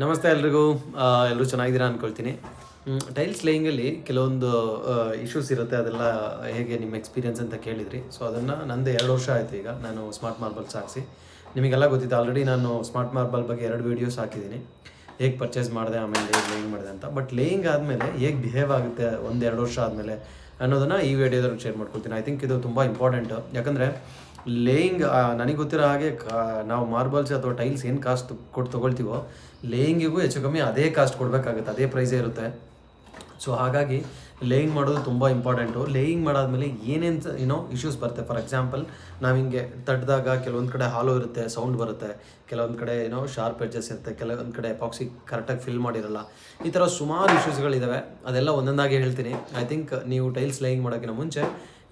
ನಮಸ್ತೆ ಎಲ್ರಿಗೂ. ಎಲ್ಲರೂ ಚೆನ್ನಾಗಿದ್ದೀರಾ ಅನ್ಕೊಳ್ತೀನಿ. ಟೈಲ್ಸ್ ಲೇಯಿಂಗಲ್ಲಿ ಕೆಲವೊಂದು ಇಶ್ಯೂಸ್ ಇರುತ್ತೆ. ಅದೆಲ್ಲ ಹೇಗೆ ನಿಮ್ಮ ಎಕ್ಸ್ಪೀರಿಯನ್ಸ್ ಅಂತ ಕೇಳಿದ್ರಿ. ಸೊ ಅದನ್ನು ನಂದು ಎರಡು ವರ್ಷ ಆಯಿತು ಈಗ ನಾನು ಸ್ಮಾರ್ಟ್ ಮಾರ್ಬಲ್ಸ್ ಹಾಕ್ಸಿ ನಿಮಗೆಲ್ಲ ಗೊತ್ತಿತ್ತು ಆಲ್ರೆಡಿ ನಾನು ಸ್ಮಾರ್ಟ್ ಮಾರ್ಬಲ್ ಬಗ್ಗೆ ಎರಡು ವೀಡಿಯೋಸ್ ಹಾಕಿದ್ದೀನಿ. ಹೇಗೆ ಪರ್ಚೇಸ್ ಮಾಡಿದೆ, ಆಮೇಲೆ ಹೇಗೆ ಲೇಯಿಂಗ್ ಮಾಡಿದೆ ಅಂತ. ಬಟ್ ಲೇಯಿಂಗ್ ಆದಮೇಲೆ ಹೇಗೆ ಬಿಹೇವ್ ಆಗುತ್ತೆ ಒಂದು ಎರಡು ವರ್ಷ ಆದಮೇಲೆ ಅನ್ನೋದನ್ನು ಈ ವಿಡಿಯೋದಲ್ಲಿ ಶೇರ್ ಮಾಡ್ಕೊಳ್ತೀನಿ. ಐ ಥಿಂಕ್ ಇದು ತುಂಬ ಇಂಪಾರ್ಟೆಂಟ್ ಯಾಕಂದರೆ ಲೇಯಿಂಗ್ ನನಗೆ ಗೊತ್ತಿರೋ ಹಾಗೆ ನಾವು ಮಾರ್ಬಲ್ಸ್ ಅಥವಾ ಟೈಲ್ಸ್ ಏನು ಕಾಸ್ಟ್ ಕೊಟ್ಟು ತೊಗೊಳ್ತೀವೋ, ಲೇಯಿಂಗಿಗೂ ಹೆಚ್ಚು ಕಮ್ಮಿ ಅದೇ ಕಾಸ್ಟ್ ಕೊಡಬೇಕಾಗುತ್ತೆ, ಅದೇ ಪ್ರೈಸೇ ಇರುತ್ತೆ. ಸೊ ಹಾಗಾಗಿ ಲೇಯಿಂಗ್ ಮಾಡೋದು ತುಂಬ ಇಂಪಾರ್ಟೆಂಟು ಲೇಯಿಂಗ್ ಮಾಡಾದ್ಮೇಲೆ ಏನೇನು ಏನೋ ಇಶ್ಯೂಸ್ ಬರುತ್ತೆ? ಫಾರ್ ಎಕ್ಸಾಂಪಲ್ ನಾವು ಹಿಂಗೆ ತಟ್ಟಿದಾಗ ಕೆಲವೊಂದು ಕಡೆ ಹಾಲೋ ಇರುತ್ತೆ ಸೌಂಡ್ ಬರುತ್ತೆ. ಕೆಲವೊಂದು ಕಡೆ ಏನೋ ಶಾರ್ಪ್ ಎಡ್ಜಸ್ ಇರುತ್ತೆ. ಕೆಲವೊಂದು ಕಡೆ ಎಪಾಕ್ಸಿ ಕರೆಕ್ಟಾಗಿ ಫಿಲ್ ಮಾಡಿರಲ್ಲ. ಈ ಥರ ಸುಮಾರು ಇಶ್ಯೂಸ್ಗಳಿದ್ದಾವೆ ಅದೆಲ್ಲ ಒಂದೊಂದಾಗಿ ಹೇಳ್ತೀನಿ. ಐ ಥಿಂಕ್ ನೀವು ಟೈಲ್ಸ್ ಲೇಯಿಂಗ್ ಮಾಡೋಕ್ಕಿಂತ ಮುಂಚೆ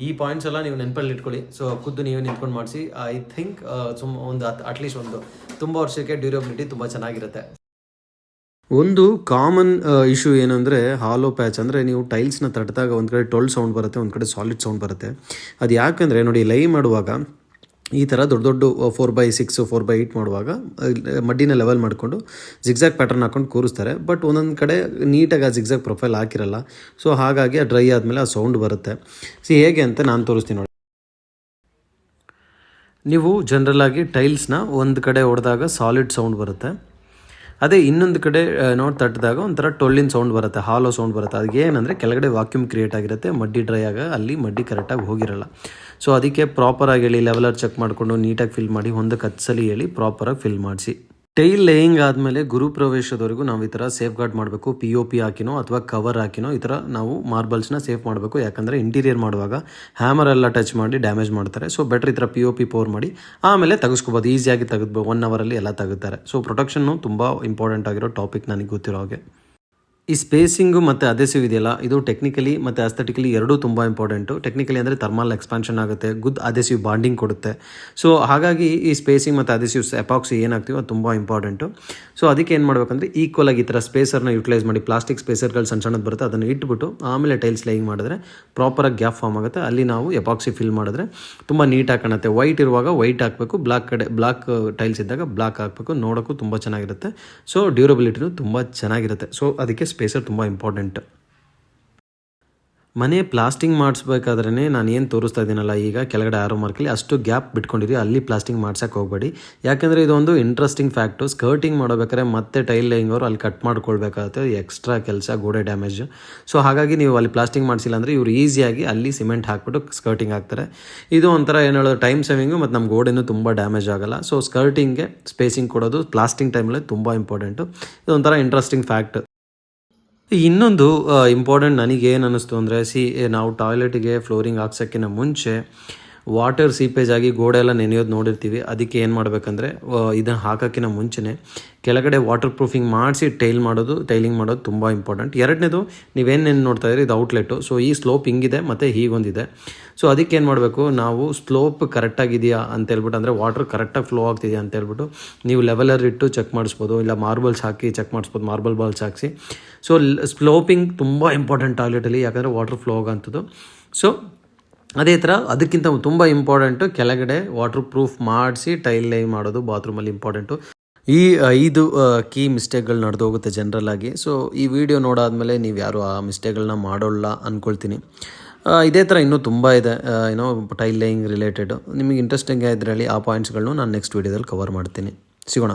ಈ ಪಾಯಿಂಟ್ಸ್ ಎಲ್ಲ ನೀವು ನೆನಪಲ್ಲಿ ಇಟ್ಕೊಳ್ಳಿ. ಸೊ ಖುದ್ದು ನೀವು ನಿಂತ್ಕೊಂಡು ಮಾಡಿಸಿ. ಐ ಥಿಂಕ್ ಸುಮ್ ಒಂದು ಅಟ್ಲೀಸ್ಟ್ ಒಂದು ತುಂಬ ವರ್ಷಕ್ಕೆ ಡ್ಯೂರಬಿಲಿಟಿ ತುಂಬ ಚೆನ್ನಾಗಿರುತ್ತೆ. ಒಂದು ಕಾಮನ್ ಇಶ್ಯೂ ಏನಂದರೆ ಹಾಲೋ ಪ್ಯಾಚ್ ಅಂದರೆ ನೀವು ಟೈಲ್ಸ್ನ ತಟ್ಟಿದಾಗ ಒಂದು ಕಡೆ ಟೊಲ್ ಸೌಂಡ್ ಬರುತ್ತೆ, ಒಂದು ಕಡೆ ಸಾಲಿಡ್ ಸೌಂಡ್ ಬರುತ್ತೆ. ಅದು ಯಾಕಂದರೆ ನೋಡಿ ಲೈ ಮಾಡುವಾಗ ಈ ಥರ ದೊಡ್ಡ ದೊಡ್ಡ four by six four by eight ಮಾಡುವಾಗ ಮಡ್ಡಿನ ಲೆವೆಲ್ ಮಾಡಿಕೊಂಡು ಜಿಗ್ಸಾಗ್ ಪ್ಯಾಟರ್ನ್ ಹಾಕೊಂಡು ಕೂರಿಸ್ತಾರೆ. ಬಟ್ ಒಂದೊಂದು ಕಡೆ ನೀಟಾಗಿ ಆ ಜಿಗ್ಸಾಗ್ ಪ್ರೊಫೈಲ್ ಹಾಕಿರಲ್ಲ. ಸೊ ಹಾಗಾಗಿ ಆ ಡ್ರೈ ಆದಮೇಲೆ ಆ ಸೌಂಡ್ ಬರುತ್ತೆ. ಸಿ ಹೇಗೆ ಅಂತ ನಾನು ತೋರಿಸ್ತೀನಿ ನೋಡಿ. ನೀವು ಜನರಲಾಗಿ ಟೈಲ್ಸ್ನ ಒಂದು ಕಡೆ ಹೊಡೆದಾಗ ಸಾಲಿಡ್ ಸೌಂಡ್ ಬರುತ್ತೆ. ಅದೇ ಇನ್ನೊಂದು ಕಡೆ ನೋಡಿ ತಟ್ಟಿದಾಗ ಒಂಥರ ಟೊಳ್ಳಿನ ಸೌಂಡ್ ಬರುತ್ತೆ ಹಾಲೋ ಸೌಂಡ್ ಬರುತ್ತೆ. ಅದಕ್ಕೆ ಏನಂದರೆ ಕೆಳಗಡೆ ವಾಕ್ಯೂಮ್ ಕ್ರಿಯೇಟ್ ಆಗಿರುತ್ತೆ, ಮಡ್ಡಿ ಡ್ರೈ ಆಗ ಅಲ್ಲಿ ಮಡ್ಡಿ ಕರೆಕ್ಟಾಗಿ ಹೋಗಿರಲ್ಲ. ಸೊ ಅದಕ್ಕೆ ಪ್ರಾಪರಾಗಿ ಹೇಳಿ ಲೆವೆಲರ್ ಚೆಕ್ ಮಾಡಿಕೊಂಡು ನೀಟಾಗಿ ಫಿಲ್ ಮಾಡಿ, ಒಂದಕ್ಕೆ ಹತ್ತು ಸಲ ಹೇಳಿ ಪ್ರಾಪರಾಗಿ ಫಿಲ್ ಮಾಡಿಸಿ. ಟೈಲ್ ಲೇಯಿಂಗ್ ಆದಮೇಲೆ ಗುರುಪ್ರವೇಶದವರೆಗೂ ನಾವು ಈ ಥರ ಸೇಫ್ ಗಾರ್ಡ್ ಮಾಡಬೇಕು ಪಿ ಒ ಪಿ ಹಾಕಿನೋ ಅಥವಾ ಕವರ್ ಹಾಕಿನೋ ಈ ಥರ ನಾವು ಮಾರ್ಬಲ್ಸ್ನ ಸೇಫ್ ಮಾಡಬೇಕು. ಯಾಕಂದರೆ ಇಂಟೀರಿಯರ್ ಮಾಡುವಾಗ ಹ್ಯಾಮರ್ ಎಲ್ಲ ಟಚ್ ಮಾಡಿ ಡ್ಯಾಮೇಜ್ ಮಾಡ್ತಾರೆ. ಸೊ ಬೆಟ್ರ್ ಈ ಥರ ಪಿ ಒ ಪಿ ಪೋರ್ ಮಾಡಿ ಆಮೇಲೆ ತೆಗೆಸ್ಕೋಬೋದು. ಈಸಿಯಾಗಿ ತೆಗೆದ್ಬೋದು ಒನ್ ಅವರಲ್ಲಿ ಎಲ್ಲ ತೆಗಿತಾರೆ. ಸೊ ಪ್ರೊಟೆಕ್ಷನ್ನು ತುಂಬ ಇಂಪಾರ್ಟೆಂಟ್ ಆಗಿರೋ ಟಾಪಿಕ್ ನನಗೆ ಗೊತ್ತಿರೋ ಹಾಗೆ. ಈ ಸ್ಪೇಸಿಂಗು ಮತ್ತು ಅದೆಸಿವ್ ಇದೆಯಲ್ಲ, ಇದು ಟೆಕ್ನಿಕಲಿ ಮತ್ತು ಅಸ್ಥೆಟಿಕಲಿ ಎರಡೂ ತುಂಬ ಇಂಪಾರ್ಟೆಂಟು ಟೆಕ್ನಿಕಲಿ ಅಂದರೆ ಥರ್ಮಲ್ ಎಕ್ಸ್ಪಾನ್ಷನ್ ಆಗುತ್ತೆ ಗುಡ್ ಅದೆಸಿವ್ ಬಾಂಡಿಂಗ್ ಕೊಡುತ್ತೆ. ಸೊ ಹಾಗಾಗಿ ಈ ಸ್ಪೇಸಿಂಗ್ ಮತ್ತು ಅದೆಸಿವ್ಸ್ ಎಪಾಕ್ಸಿ ಏನಾಗ್ತೀವೋ ತುಂಬ ಇಂಪಾರ್ಟೆಂಟು ಸೊ ಅದಕ್ಕೆ ಏನು ಮಾಡಬೇಕಂದ್ರೆ ಈಕ್ವಲ್ ಆಗಿ ಈ ಥರ ಸ್ಪೇಸರ್ನ ಯೂಟಿಲೈಸ್ ಮಾಡಿ ಪ್ಲಾಸ್ಟಿಕ್ ಸ್ಪೇಸರ್ಗಳು ಸಣ್ಣ ಸಣ್ಣದು ಬರುತ್ತೆ, ಅದನ್ನು ಇಟ್ಬಿಟ್ಟು ಆಮೇಲೆ ಟೈಲ್ಸ್ ಲೈಯಿಂಗ್ ಮಾಡಿದ್ರೆ ಪ್ರಾಪರಾಗಿ ಗ್ಯಾಪ್ ಫಾರ್ಮ್ ಆಗುತ್ತೆ. ಅಲ್ಲಿ ನಾವು ಎಪಾಕ್ಸಿ ಫಿಲ್ ಮಾಡಿದ್ರೆ ತುಂಬ ನೀಟಾಗಿ ಕಾಣುತ್ತೆ. ವೈಟ್ ಇರುವಾಗ ವೈಟ್ ಹಾಕಬೇಕು ಬ್ಲಾಕ್ ಕಡೆ ಬ್ಲಾಕ್ ಟೈಲ್ಸ್ ಇದ್ದಾಗ ಬ್ಲಾಕ್ ಹಾಕಬೇಕು, ನೋಡೋಕ್ಕೂ ತುಂಬ ಚೆನ್ನಾಗಿರುತ್ತೆ. ಸೊ ಡ್ಯೂರಬಿಲಿಟಿನೂ ತುಂಬ ಚೆನ್ನಾಗಿರುತ್ತೆ. ಸೊ ಅದಕ್ಕೆ ಸ್ಪೇಸರ್ ತುಂಬ ಇಂಪಾರ್ಟೆಂಟ್ ಮನೆ ಪ್ಲಾಸ್ಟಿಂಗ್ ಮಾಡಿಸ್ಬೇಕಾದ್ರೆ ನಾನು ಏನು ತೋರಿಸ್ತಾ ಇದ್ದೀನಲ್ಲ, ಈಗ ಕೆಳಗಡೆ ಆರೋ ಮಾರ್ಕಲ್ಲಿ ಅಷ್ಟು ಗ್ಯಾಪ್ ಬಿಟ್ಕೊಂಡಿರಿ, ಅಲ್ಲಿ ಪ್ಲಾಸ್ಟಿಂಗ್ ಮಾಡ್ಸೋಕ್ಕೆ ಹೋಗಬೇಡಿ. ಯಾಕೆಂದರೆ ಇದೊಂದು ಇಂಟ್ರೆಸ್ಟಿಂಗ್ ಫ್ಯಾಕ್ಟು ಸ್ಕರ್ಟಿಂಗ್ ಮಾಡಬೇಕಾದ್ರೆ ಮತ್ತೆ ಟೈಲ್ ಲೇಯಿಂಗ್ ಅವರು ಅಲ್ಲಿ ಕಟ್ ಮಾಡ್ಕೊಳ್ಬೇಕಾಗುತ್ತೆ ಎಕ್ಸ್ಟ್ರಾ ಕೆಲಸ, ಗೋಡೆ ಡ್ಯಾಮೇಜ್ ಸೊ ಹಾಗಾಗಿ ನೀವು ಅಲ್ಲಿ ಪ್ಲಾಸ್ಟಿಂಗ್ ಮಾಡಿಸಿಲ್ಲ ಅಂದರೆ ಇವರು ಈಸಿಯಾಗಿ ಅಲ್ಲಿ ಸಿಮೆಂಟ್ ಹಾಕ್ಬಿಟ್ಟು ಸ್ಕರ್ಟಿಂಗ್ ಹಾಕ್ತಾರೆ. ಇದು ಒಂಥರ ಏನು ಹೇಳೋದು ಟೈಮ್ ಸೇವಿಂಗು ಮತ್ತು ನಮ್ಮ ಗೋಡೆನೂ ತುಂಬ ಡ್ಯಾಮೇಜ್ ಆಗಲ್ಲ. ಸೊ ಸ್ಕರ್ಟಿಂಗ್ಗೆ ಸ್ಪೇಸಿಂಗ್ ಕೊಡೋದು ಪ್ಲಾಸ್ಟಿಂಗ್ ಟೈಮಲ್ಲಿ ತುಂಬ ಇಂಪಾರ್ಟೆಂಟು ಇದು ಒಂಥರ ಇಂಟ್ರೆಸ್ಟಿಂಗ್ ಫ್ಯಾಕ್ಟ್ ಇನ್ನೊಂದು ಇಂಪಾರ್ಟೆಂಟ್ ನನಗೆ ಏನು ಅನ್ನಿಸ್ತು ಅಂದರೆ ಸಿ ನಾವು ಟಾಯ್ಲೆಟ್ಗೆ ಫ್ಲೋರಿಂಗ್ ಹಾಕ್ಸೋಕ್ಕಿಂತ ಮುಂಚೆ ವಾಟರ್ ಸೀಪೇಜ್ ಆಗಿ ಗೋಡೆ ಎಲ್ಲ ನೆನೆಯೋದು ನೋಡಿರ್ತೀವಿ. ಅದಕ್ಕೆ ಏನು ಮಾಡಬೇಕಂದ್ರೆ ಇದನ್ನು ಹಾಕೋಕ್ಕಿಂತ ಮುಂಚೆನೇ ಕೆಳಗಡೆ ವಾಟರ್ ಪ್ರೂಫಿಂಗ್ ಮಾಡಿಸಿ ಟೈಲ್ ಮಾಡೋದು ಟೈಲಿಂಗ್ ಮಾಡೋದು ತುಂಬ ಇಂಪಾರ್ಟೆಂಟ್ ಎರಡನೇದು ನೀವೇನೇನು ನೋಡ್ತಾ ಇದ್ದೀರಿ, ಇದು ಔಟ್ಲೆಟು ಸೊ ಈ ಸ್ಲೋಪ್ ಹಿಂಗಿದೆ ಮತ್ತು ಹೀಗೊಂದಿದೆ. ಸೊ ಅದಕ್ಕೆ ಏನು ಮಾಡಬೇಕು, ನಾವು ಸ್ಲೋಪ್ ಕರೆಕ್ಟಾಗಿದೆಯಾ ಅಂತ ಹೇಳ್ಬಿಟ್ಟು, ಅಂದರೆ ವಾಟರ್ ಕರೆಕ್ಟಾಗಿ ಫ್ಲೋ ಆಗ್ತಿದೆಯಾ ಅಂತ ಹೇಳ್ಬಿಟ್ಟು, ನೀವು ಲೆವೆಲರ್ ಇಟ್ಟು ಚೆಕ್ ಮಾಡಿಸ್ಬೋದು, ಇಲ್ಲ ಮಾರ್ಬಲ್ಸ್ ಹಾಕಿ ಚೆಕ್ ಮಾಡಿಸ್ಬೋದು ಮಾರ್ಬಲ್ ಬಾಲ್ಸ್ ಹಾಕಿಸಿ. ಸೊ ಸ್ಲೋಪಿಂಗ್ ತುಂಬ ಇಂಪಾರ್ಟೆಂಟ್ ಟಾಯ್ಲೆಟಲ್ಲಿ ಯಾಕಂದರೆ ವಾಟರ್ ಫ್ಲೋ ಆಗೋಂಥದ್ದು ಸೊ ಅದೇ ಥರ ಅದಕ್ಕಿಂತ ತುಂಬ ಇಂಪಾರ್ಟೆಂಟು ಕೆಳಗಡೆ ವಾಟರ್ ಪ್ರೂಫ್ ಮಾಡಿಸಿ ಟೈಲ್ ಲೈ ಮಾಡೋದು ಬಾತ್ರೂಮಲ್ಲಿ ಇಂಪಾರ್ಟೆಂಟು ಈ ಐದು ಕೀ ಮಿಸ್ಟೇಕ್ಗಳು ನಡೆದು ಹೋಗುತ್ತೆ ಜನರಲ್ಲಾಗಿ ಸೊ ಈ ವಿಡಿಯೋ ನೋಡಾದಮೇಲೆ ನೀವು ಯಾರು ಆ ಮಿಸ್ಟೇಕ್ಗಳನ್ನ ಮಾಡೋಲ್ಲ ಅಂದ್ಕೊಳ್ತೀನಿ ಇದೇ ಥರ ಇನ್ನೂ ತುಂಬ ಇದೆ ಏನೋ ಟೈಲ್ ಲೈಯಿಂಗ್ ರಿಲೇಟೆಡು ನಿಮಗೆ ಇಂಟ್ರೆಸ್ಟಿಂಗ್ ಇದ್ರಲ್ಲಿ ಆ ಪಾಯಿಂಟ್ಸ್ಗಳನ್ನೂ ನಾನು ನೆಕ್ಸ್ಟ್ ವೀಡಿಯೋದಲ್ಲಿ ಕವರ್ ಮಾಡ್ತೀನಿ. ಸಿಗೋಣ?